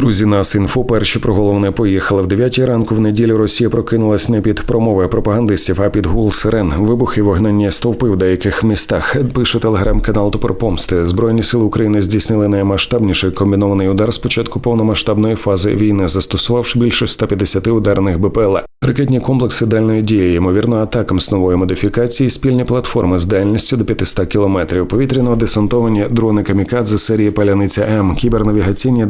Друзі, нас інфо перші про головне поїхали в 9 ранку. В неділю Росія прокинулась не під промови пропагандистів, а під гул сирен. Вибухи, вогненні стовпи в деяких містах. Пише телеграм-канал Топор Помсти. Збройні сили України здійснили наймасштабніший комбінований удар з початку повномасштабної фази війни, застосувавши більше 150 ударних БПЛА. Ракетні комплекси дальної дії, ймовірно, атакам з нової модифікації, спільні платформи з дальністю до 500 кілометрів, повітряно десантовані дрони камікадзе серії Паляниця М, кібернавігаційні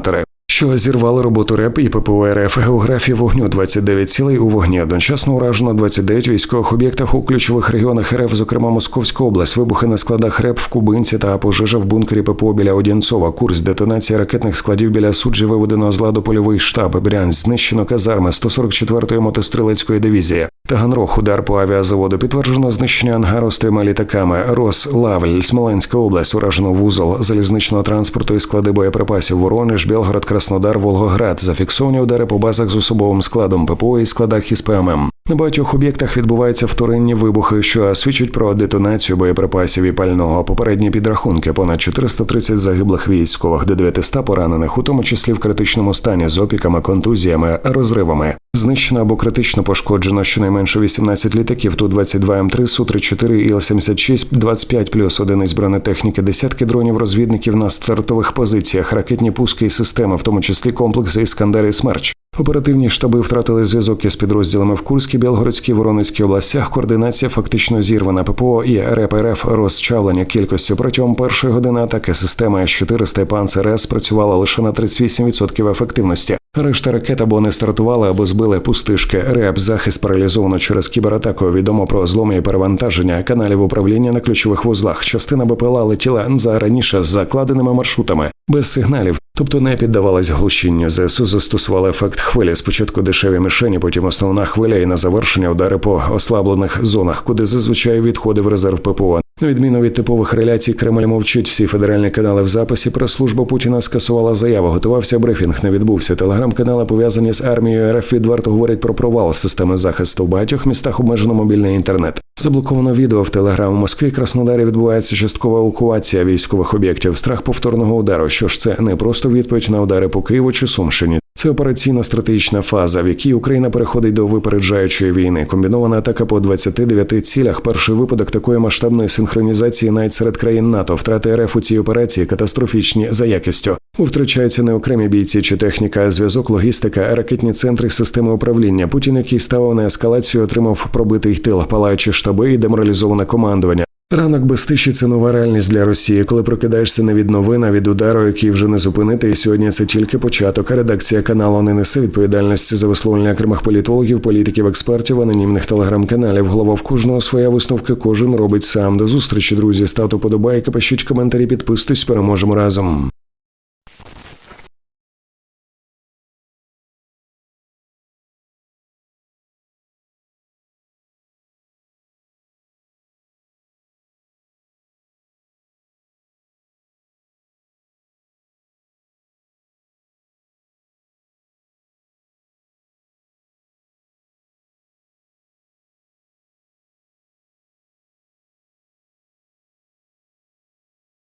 дезінформатори. Що зірвали роботу РЕП і ППО РФ географії вогню 29 цілей у вогні. Одночасно уражено 29 військових об'єктах у ключових регіонах РФ, зокрема Московська область, вибухи на складах РЕП в Кубинці та пожежа в бункері ППО біля Одінцова. Курс детонації ракетних складів біля суджі виведено з ладу польовий штаб. Брянськ знищено казарми 144-ї мотострілецької дивізії. Таганрог удар по авіазаводу підтверджено знищення ангару з трьома літаками. Рос Лавель, Смоленська область, уражено вузол залізничного транспорту і склади боєприпасів. Воронеж, Білгород, Краснодар, Волгоград. Зафіксовані удари по базах з особовим складом ППО і складах із ПММ. На багатьох об'єктах відбуваються вторинні вибухи, що свідчать про детонацію боєприпасів і пального. Попередні підрахунки понад 430 загиблих військових, до 900 поранених, у тому числі в критичному стані з опіками, контузіями, розривами. Знищено або критично пошкоджено щонайменше 18 літаків, ту 22 М3, су 34 іл 76 25 плюс одиниць бронетехніки, десятки дронів розвідників на стартових позиціях, ракетні пуски і системи, в тому числі комплекси Іскандер і Смерч. Оперативні штаби втратили зв'язок із підрозділами в Курській, Білгородській, Воронезькій областях. Координація фактично зірвана. ППО і РПРФ розчавлення кількістю протягом першої години атаки система С-400 і Панцер С працювала лише на 38% ефективності. Решта ракет або не стартували, або збили пустишки. РЕП захист паралізовано через кібератаку. Відомо про зломи і перевантаження каналів управління на ключових вузлах. Частина БПЛА летіла за раніше з закладеними маршрутами без сигналів. Тобто не піддавалась глушінню. ЗСУ застосували ефект хвилі. Спочатку дешеві мішені, потім основна хвиля і на завершення удари по ослаблених зонах, куди зазвичай відходив резерв ППО. На відміну від типових реляцій, Кремль мовчить всі федеральні канали в записі. Прес-служба Путіна скасувала заяву. Готувався брифінг, не відбувся. Телеграм-канали пов'язані з армією РФ відверто говорять про провал системи захисту в багатьох містах. Обмежено мобільний інтернет. Заблоковано відео в Телеграм. У Москві Краснодарі відбувається часткова евакуація військових об'єктів. Страх повторного удару. Що ж це не просто відповідь на удари по Києву чи Сумщині. Це операційно-стратегічна фаза, в якій Україна переходить до випереджаючої війни. Комбінована атака по 29 цілях. Перший випадок такої масштабної синхронізації навіть серед країн НАТО. Втрати РФ у цій операції катастрофічні за якістю. Втрачаються не окремі бійці чи техніка, а зв'язок, логістика, ракетні центри, системи управління. Путін, який ставив на ескалацію, отримав пробитий тил, палаючі штаби і деморалізоване командування. Ранок без тиші це нова реальність для Росії, коли прокидаєшся не від новин, а від удару, який вже не зупинити. І сьогодні це тільки початок. Редакція каналу не несе відповідальності за висловлення окремих політологів, політиків, експертів, анонімних телеграм-каналів. Голова в кожного своя висновка, кожен робить сам. До зустрічі, друзі. Ставте подобайки, пишіть коментарі, підписуйтесь, переможемо разом.